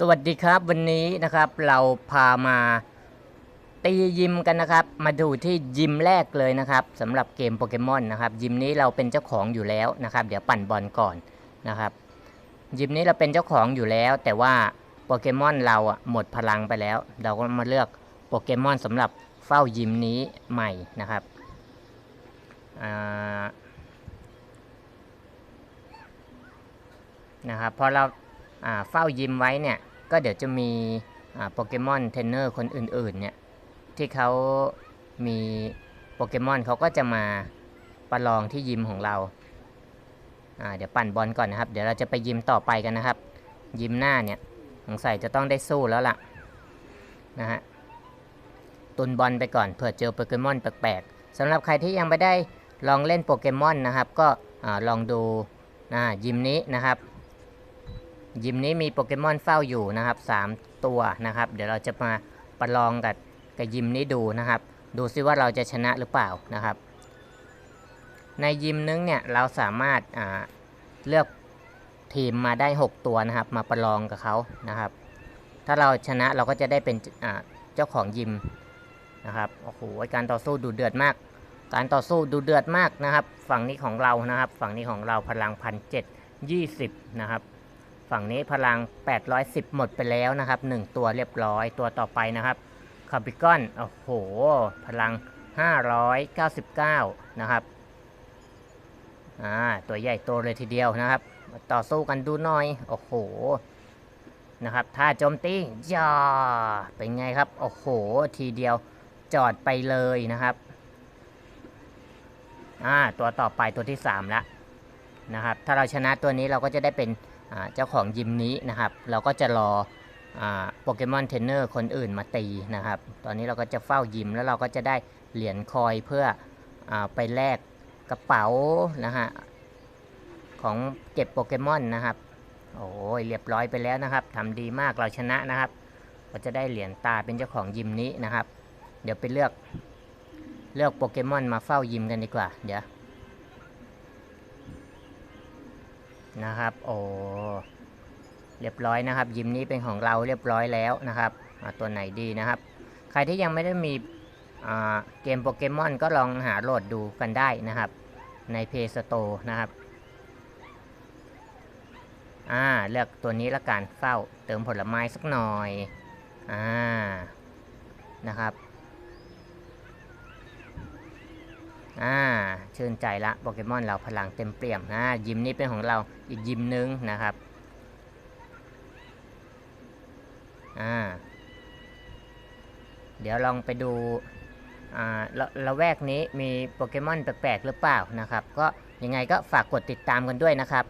สวัสดีครับวันนี้นะครับเราพามาตียิมกันนะครับ มาดูที่ยิมแรกเลยนะครับสำหรับเกมโปเกมอนนะครับยิมนี้เราเป็นเจ้าของอยู่แล้วนะครับ เดี๋ยวปั่นบอลก่อนนะครับยิมนี้เราเป็นเจ้าของอยู่แล้ว แต่ว่าโปเกมอนเราอะหมดพลังไปแล้ว เราก็มาเลือกโปเกมอนสำหรับเฝ้ายิมนี้ใหม่นะครับนะครับพอเรา เฝ้ายิมไว้เนี่ยก็เดี๋ยวจะมีโปเกมอนเทรนเนอร์คนอื่นๆเนี่ยที่เขามีโปเกมอนเขาก็จะมาประลองที่ยิมของเราาเดี๋ยวปั่นบอลก่อนนะครับ เดี๋ยวเราจะไปยิมต่อไปกันนะครับ ยิมหน้าเนี่ยสงสัยจะต้องได้สู้แล้วล่ะนะฮะตุนบอลไปก่อนเผื่อเจอโปเกมอนแปลกๆสำหรับใครที่ยังไม่ได้ลองเล่นโปเกมอนนะครับ ก็อลองดูนะยิมนี้นะครับ ยิมนี้มีโปเกมอนเฝ้าอยู่นะครับ3ตัวนะครับ เดี๋ยวเราจะมาประลองกับกับยิมนี้ดูนะครับ ดูซิว่าเราจะชนะหรือเปล่านะครับ ในยิมนึงเนี่ยเราสามารถเลือกทีมมาได้ 6 ตัวนะครับ มาประลองกับเขานะครับ ถ้าเราชนะเราก็จะได้เป็นเจ้าของยิมนะครับโอ้โหการต่อสู้ดูเดือดมาก การต่อสู้ดูเดือดมากนะครับ ฝั่งนี้ของเรานะครับ ฝั่งนี้ของเราพลังพันเจ็ดยี่สิบนะครับ ฝั่งนี้พลัง 810 หมดไปแล้วนะครับ 1 ตัวเรียบร้อยตัวต่อไปนะครับคาบิกอนโอ้โห พลัง 599 นะครับอ่าตัวใหญ่โตเลยทีเดียวนะครับมาต่อสู้กันดูหน่อย โอ้โหนะครับถ้าโจมตีย่าเป็นไงครับ โอ้โห ทีเดียวจอดไปเลยนะครับอ่าตัวต่อไปตัวที่3ละนะครับ ถ้าเราชนะตัวนี้เราก็จะได้เป็น เจ้าของยิมนี้นะครับ เราก็จะรอโปเกมอนเทรนเนอร์คนอื่นมาตีนะครับ ตอนนี้เราก็จะเฝ้ายิมแล้วเราก็จะได้เหรียญคอยเพื่ออไปแลกกระเป๋านะฮะของเก็บโปเกมอนนะครับโอ้ยเรียบร้อยไปแล้วนะครับทำดีมากเราชนะนะครับเราจะได้เหรียญตาเป็นเจ้าของยิมนี้นะครับ เดี๋ยวไปเลือกเลือกโปเกมอนมาเฝ้ายิมกันดีกว่า เดี๋ยว นะครับ โอ้เรียบร้อยนะครับ ยิมนี้เป็นของเราเรียบร้อยแล้วนะครับอ่าตัวไหนดีนะครับ ใครที่ยังไม่ได้มีเกมโปเกมอนก็ลองหาโหลดดูกันได้นะครับ ใน Play Store นะครับ อ่า เลือกตัวนี้ละกันเฝ้าเติมผลไม้สักหน่อย อ่า นะครับ อ่าชื่นใจละโปเกมอนเราพลังเต็มเปี่ยมนะยิมนี้เป็นของเราอีกยิมนึงนะครับอ่าเดี๋ยวลองไปดูอ่าละละแวกนี้มีโปเกมอนแปลกๆหรือเปล่านะครับ ก็ยังไงก็ฝากกดติดตามกันด้วยนะครับ